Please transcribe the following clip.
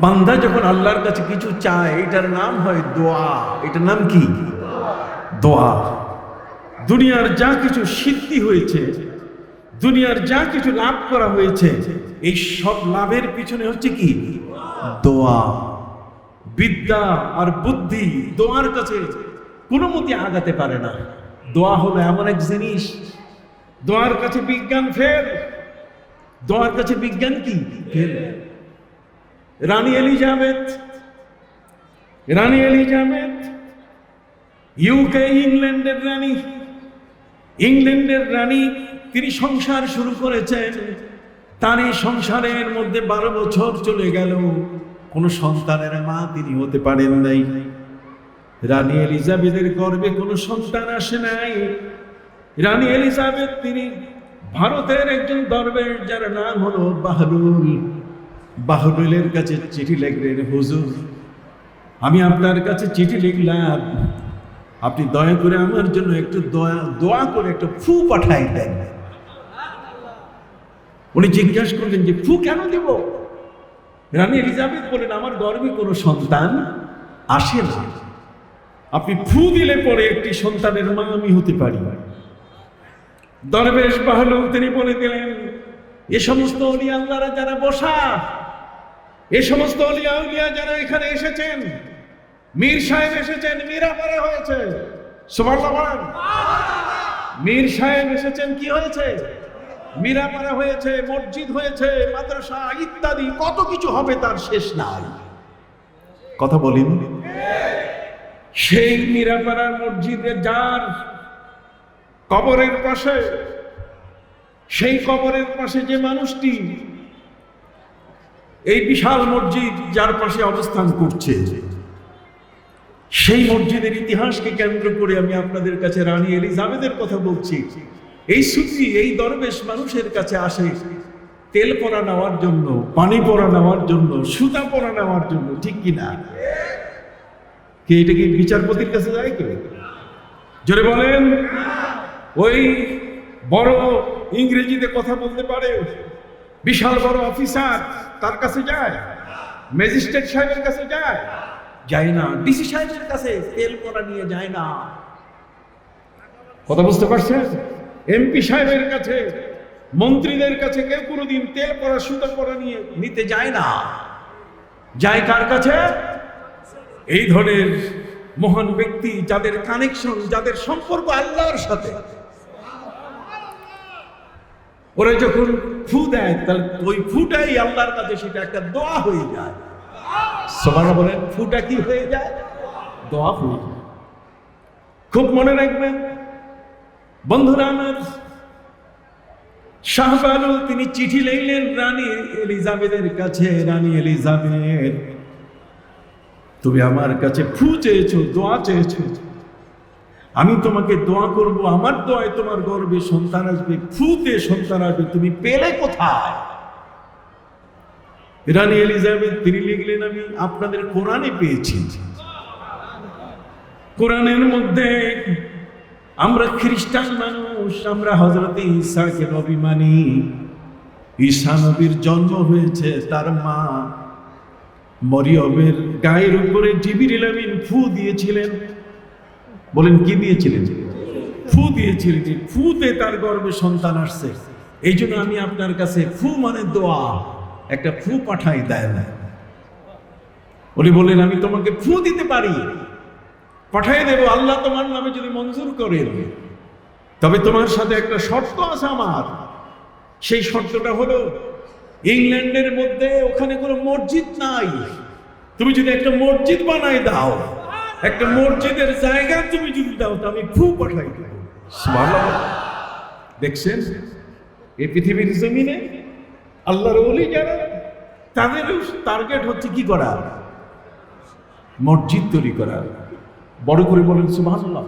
বান্দা যখন আল্লাহর কাছে কিছু চায়, এটার নাম হয় দোয়া। এটার নাম কি? দোয়া। দুনিয়ার যা কিছু সিদ্ধি হয়েছে, দুনিয়ার যা কিছু লাভ করা হয়েছে, এই সব লাভের পিছনে হচ্ছে কি? দোয়া। বিদ্যা আর বুদ্ধি দোয়ার কাছে কোনো মতে আগাতে পারে না। দোয়া হলো এমন এক জিনিস। দোয়ার কাছে বিজ্ঞান ফের দোয়ার কাছে বিজ্ঞান কি? ফের রানী এলিজাবেথ রানী এলিজাবেথ ইউকে ইংল্যান্ডের রানী ইংল্যান্ডের রানী তিনি সংসার শুরু করেছেন। তার এই সংসারের মধ্যে বারো বছর চলে গেল। কোনো সন্তানের মা তিনি হতে পারেন নাই। রানী এলিজাবেথের গর্বে কোনো সন্তান আসে নাই। রানী এলিজাবেথ তিনি ভারতের একজন দরবেশ যার নাম হলো বাহরুল বাহরুলের কাছে চিঠি লিখলেন, হুজুর, আমি আপনার কাছে চিঠি লিখলাম। আপনি দয়া করে আমার জন্য একটু দয়া, দোয়া করে একটা ফু পাঠাই দেন। উনি জিজ্ঞাসা করলেন যে, ফু কেন দেব? রানী এলিজাবেথ বলেন আমার গর্বে কোনো সন্তান আসে না। আপনি ফু দিলে পরে একটি সন্তানের মা আমি হতে পারি। দরবেশ বাহলু তিনি বলে দিলেন, এ সমস্ত অলি আল্লাহরা যারা বসা এ সমস্ত অলিয়া উলিয়া যারা এখানে এসেছেন, মীর সাহেব এসেছেন মীরাপাড়া হয়েছে। বলেন। মীর সাহেব এসেছেন, কি হয়েছে? মীরাপাড়া হয়েছে, মসজিদ হয়েছে, মাদ্রাসা ইত্যাদি, কত কিছু হবে তার শেষ নাই। কথা বলিন? সেই মীরাপাড়ার মসজিদে যার কবরের পাশে, সেই কবরের পাশে যে মানুষটি এই বিশাল মসজিদ যার পাশে অবস্থান করছে, সেই মসজিদের ইতিহাসকে কেন্দ্র করে আমি আপনাদের কাছে রানী এলিজাবেথের কথা বলছি। এই সুফি এই দরবেশ মানুষের কাছে আসে। তেল পরা নেওয়ার জন্য, পানি পরা নেওয়ার জন্য, সুতা পরা নেওয়ার জন্য, ঠিক কিনা কে এটা কি বিচারপতির কাছে যায় কেউ জোরে বলেন। ওই বড় ইংরেজিতে কথা বলতে পারে? বিশাল বড় অফিসার তার কাছে যায়, ম্যাজিস্ট্রেট সাহেবের কাছে যায় যায় না, ডিসি সাহেবের কাছে তেল পরা নিয়ে যায় না। কথা বুঝতে পারছেন? এমপি সাহেবের কাছে, মন্ত্রীদের কাছে কেউ কোনোদিন তেল পরা সুতো পরা নিয়ে নিতে যায় না। যায় কার কাছে? এই ধরনের মহান ব্যক্তি, যাদের কানেকশন যাদের সম্পর্ক আল্লাহর সাথে ওরা যখন ফু দেয়, তাহলে ওই ফুটাই আল্লাহর কাছে সেটা একটা দোয়া হয়ে যায়। সবার বলেন, ফুটা কি হয়ে যায়? দোয়া হয়ে যায়। খুব মনে রাখবেন, বন্ধুরা আমার শাহবালু তিনি চিঠি লিখলেন রানী এলিজাবেথের কাছে, রানী এলিজাবেথ, তুমি আমার কাছে ফু চেয়েছো, দোয়া চেয়েছো। আমি তোমাকে দোয়া করব, আমার দোয়ায় তোমার গর্বে সন্তান আসবে ফুতে সন্তান আসবে, তুমি পেলে কোথায়? রানী এলিজাবেথ, তিনি লিখলেন, আমি আপনাদের কোরআনে পেয়েছি। কোরআনের মধ্যে আমরা খ্রিস্টান মানুষ, আমরা হজরত ঈসাকে নবী মানি। ঈসা নবীর জন্ম হয়েছে, তার মা মরিয়মের গায়ের উপরে জিবির আমিন ফু দিয়েছিলেন। বলেন, কি দিয়েছিলেন? ফু দিয়েছিলেন ফুতে তার গর্বে সন্তান আসছে। এই জন্য আমি আপনার কাছে ফু মানে দোয়া। একটা ফু পাঠাই দেয় না। উনি বললেন, আমি তোমাকে ফু দিতে পারি। পাঠাই দেব, আল্লাহ তোমার নামে যদি মঞ্জুর করেন। তবে তোমার সাথে একটা শর্ত আছে আমার। সেই শর্তটা হলো, ইংল্যান্ডের মধ্যে ওখানে কোনো মসজিদ নাই। তুমি যদি একটা মসজিদ বানাই দাও একটা মসজিদের জায়গা তুমি যদি দাও, তো আমি ফু পাঠাই দেখছেন? এই পৃথিবীর জমিনে আল্লাহর অলি যারা, তাদের টার্গেট হচ্ছে কি করা? মসজিদ তৈরি করা। বড় করে বলেন সুবহানাল্লাহ।